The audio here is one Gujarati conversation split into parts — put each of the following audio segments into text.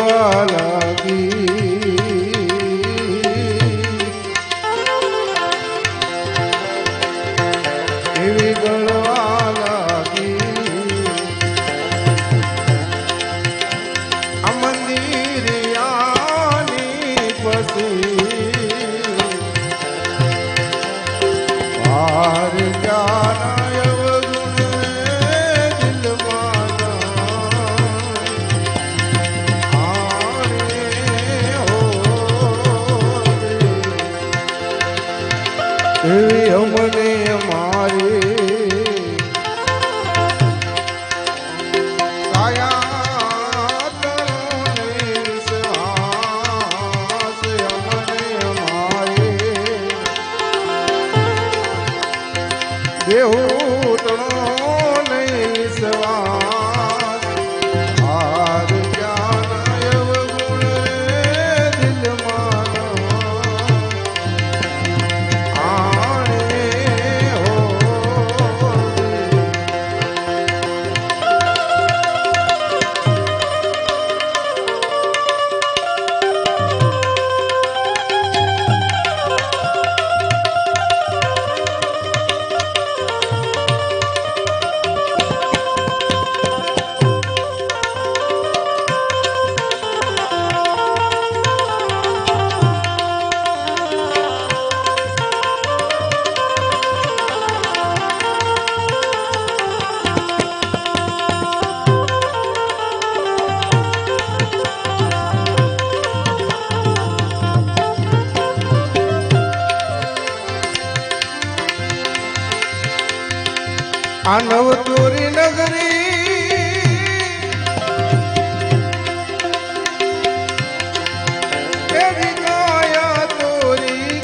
वाला की આ ચોરી નગરી એવી કાયા તોરી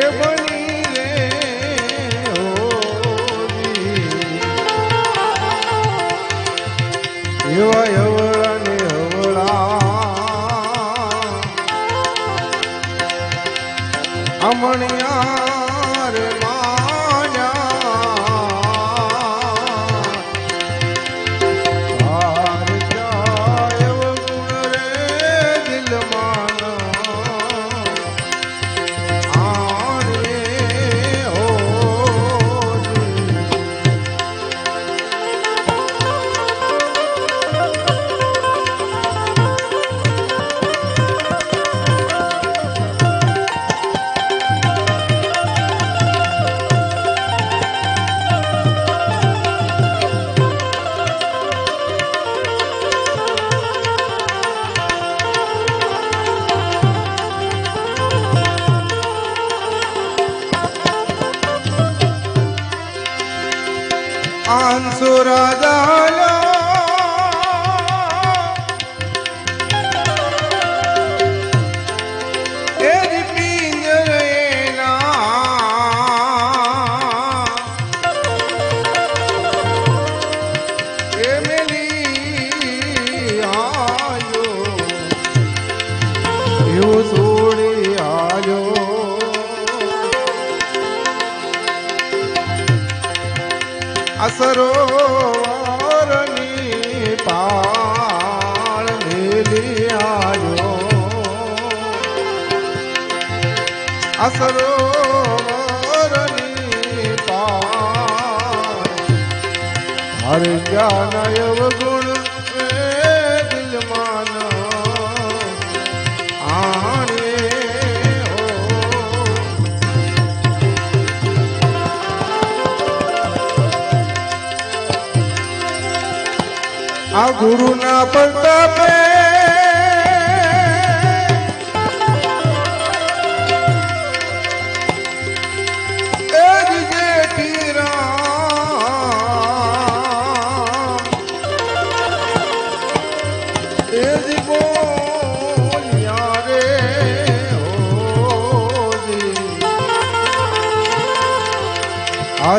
એ બની રે. એવા morning. عن سراد على અસરોવરની પાળ મેલી આયો. અસરોવરની પાળ. હર જ્ઞાન ગુરુના પ્રતાપે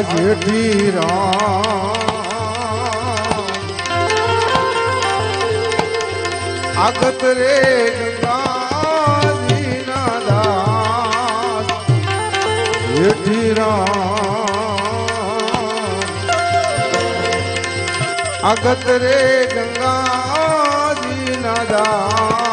જેઠી રામ બોલ્યા રે ગંગાજીના દાસ જેઠી રામ આગત રે ગંગાજીના દાસ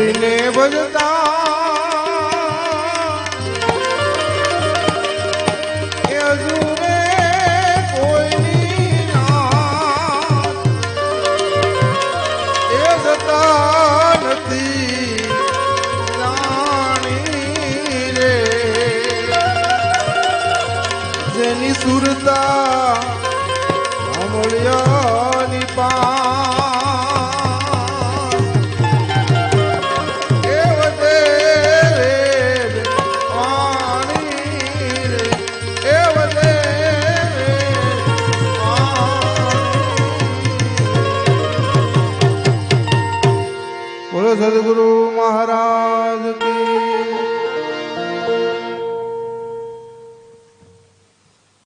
પ્રભુને ભજતા એ હજુરે કોઈની એ જતા નથી રાણી રે. જેની સુરતા અમળ્યાની પા બોલો મહારાજ.